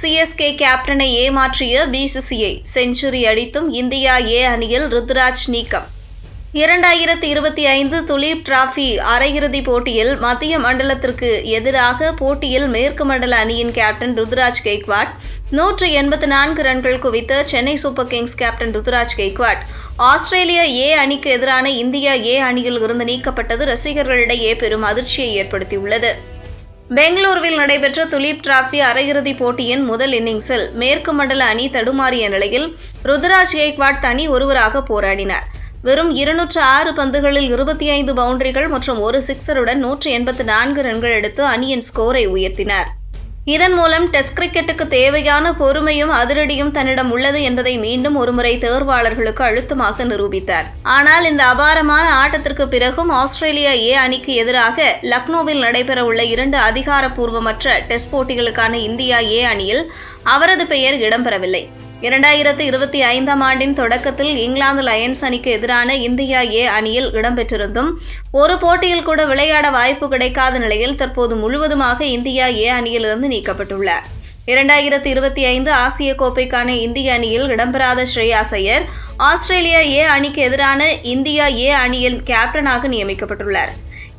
CSK கேப்டனை ஏமாற்றிய BCCI century அடித்தும் இந்தியா ஏ அணியில் ருத்ராஜ் நீக்கம். இரண்டாயிரத்தி இருபத்தி ஐந்து துலீப் டிராஃபி அரையிறுதிப் போட்டியில் மத்திய மண்டலத்திற்கு எதிராக போட்டியில் மேற்கு மண்டல அணியின் கேப்டன் ருத்ராஜ் கெய்க்வாட் நூற்று எண்பத்தி நான்கு ரன்கள் குவித்த Chennai super kings captain Ruturaj Gaikwad Australia A அணிக்கு எதிரான இந்தியா ஏ அணியில் இருந்து நீக்கப்பட்டது ரசிகர்களிடையே பெரும் அதிர்ச்சியை ஏற்படுத்தியுள்ளது. பெங்களூருவில் நடைபெற்ற துலீப் டிராபி அரையிறுதிப் போட்டியின் முதல் இன்னிங்ஸில் மேற்கு மண்டல அணி தடுமாறிய நிலையில் ருத்ராஜ் கெய்க்வாட் தனி ஒருவராக போராடினார். வெறும் இருநூற்று ஆறு பந்துகளில் இருபத்தி ஐந்து பவுண்டரிகள் மற்றும் ஒரு சிக்ஸருடன் நூற்று எண்பத்து நான்கு ரன்கள் எடுத்து அணியின் ஸ்கோரை உயர்த்தினார். இதன் மூலம் டெஸ்ட் கிரிக்கெட்டுக்கு தேவையான பொறுமையும் அதிரடியும் தன்னிடம் உள்ளது என்பதை மீண்டும் ஒருமுறை தேர்வாளர்களுக்கு அழுத்தமாக நிரூபித்தார். ஆனால் இந்த அபாரமான ஆட்டத்திற்கு பிறகும் ஆஸ்திரேலியா ஏ அணிக்கு எதிராக லக்னோவில் நடைபெறவுள்ள இரண்டு அதிகாரப்பூர்வமற்ற டெஸ்ட் போட்டிகளுக்கான இந்தியா ஏ அணியில் அவரது பெயர் இடம்பெறவில்லை. இரண்டாயிரத்து இருபத்தி ஐந்தாம் ஆண்டின் தொடக்கத்தில் இங்கிலாந்து லயன்ஸ் அணிக்கு எதிரான இந்தியா ஏ அணியில் இடம்பெற்றிருந்தும் ஒரு போட்டியில் கூட விளையாட வாய்ப்பு கிடைக்காத நிலையில் தற்போது முழுவதுமாக இந்தியா ஏ அணியிலிருந்து நீக்கப்பட்டுள்ளார் இரண்டாயிரத்தி இருபத்தி ஐந்து ஆசிய கோப்பைக்கான இந்திய அணியில் இடம்பெறாத ஸ்ரேயாஸ் ஐயர் ஆஸ்திரேலியா ஏ அணிக்கு எதிரான இந்தியா ஏ அணியில் கேப்டனாக நியமிக்கப்பட்டுள்ளார்.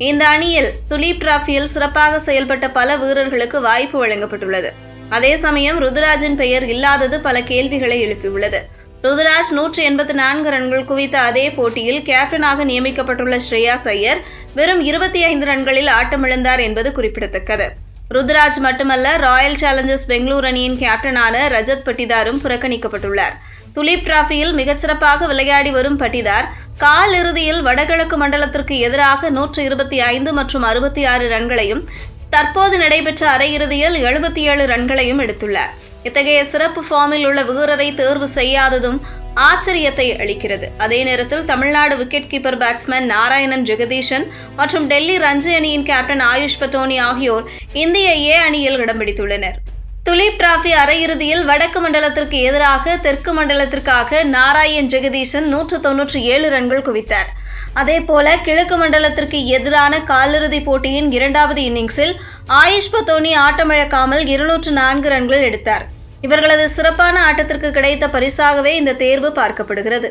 இந்த அணியில் துலீப் டிராஃபியில் சிறப்பாக செயல்பட்ட பல வீரர்களுக்கு வாய்ப்பு வழங்கப்பட்டுள்ளது. அதே சமயம் ருதுராஜின் பெயர் இல்லாதது பல கேள்விகளை எழுப்பியுள்ளது. ருதுராஜ் நூற்றி எண்பத்தி நான்கு ரன்கள் குவித்த அதே போட்டியில் கேப்டனாக நியமிக்கப்பட்டுள்ள ஸ்ரேயாஸ் ஐயர் வெறும் இருபத்தி ஐந்து ரன்களில் ஆட்டமிழந்தார் என்பது குறிப்பிடத்தக்கது. ருத்ராஜ் மட்டுமல்ல ராயல் சேலஞ்சர்ஸ் பெங்களூர் அணியின் கேப்டனான ரஜத் பட்டிதாரும் புறக்கணிக்கப்பட்டுள்ளார். துலீப் டிராஃபியில் மிகச்சிறப்பாக விளையாடி வரும் பட்டிதார் கால் இறுதியில் வடகிழக்கு மண்டலத்திற்கு எதிராக நூற்று இருபத்தி ஐந்து மற்றும் அறுபத்தி ஆறு ரன்களையும் தற்போது நடைபெற்ற அரையிறுதியில் எழுபத்தி ஏழு ரன்களையும் எடுத்துள்ளார். இத்தகைய சிறப்பு ஃபார்மில் உள்ள வீரரை தேர்வு செய்யாததும் ஆச்சரியத்தை அளிக்கிறது. அதே நேரத்தில் Tamil Nadu wicket keeper batsman Narayanan Jagadeesan மற்றும் டெல்லி ரஞ்சி அணியின் கேப்டன் ஆயுஷ் பட்டோனி ஆகியோர் இந்திய ஏ அணியில் இடம் பிடித்துள்ளனர். துலீப் டிராபி அரையிறுதியில் வடக்கு மண்டலத்திற்கு எதிராக தெற்கு மண்டலத்திற்காக நாராயண் ஜெகதீஷன் நூற்று தொன்னூற்றி ஏழு ரன்கள் குவித்தார். அதேபோல கிழக்கு மண்டலத்திற்கு எதிரான காலிறுதிப் போட்டியின் இரண்டாவது இன்னிங்ஸில் ஆயுஷ் பத்தோனி ஆட்டமிழக்காமல் இருநூற்று நான்கு ரன்கள் எடுத்தார். இவர்களது சிறப்பான ஆட்டத்திற்கு கிடைத்த பரிசாகவே இந்த தேர்வு பார்க்கப்படுகிறது.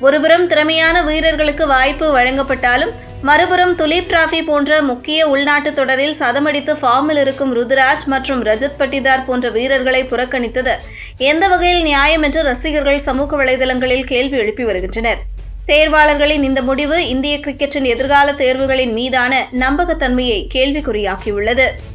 ஒருபுறம் திறமையான வீரர்களுக்கு வாய்ப்பு வழங்கப்பட்டாலும் மறுபுறம் துலீப் டிராஃபி போன்ற முக்கிய உள்நாட்டு தொடரில் சதமடித்து ஃபார்மில் இருக்கும் ருதுராஜ் மற்றும் ரஜத் பட்டிதார் போன்ற வீரர்களை புறக்கணித்தது எந்த வகையில் நியாயம் என்று ரசிகர்கள் சமூக வலைதளங்களில் கேள்வி எழுப்பி வருகின்றனர். தேர்வாளர்களின் இந்த முடிவு இந்திய கிரிக்கெட்டின் எதிர்கால தேர்வுகளின் மீதான நம்பகத்தன்மையை கேள்விக்குறியாக்கியுள்ளது.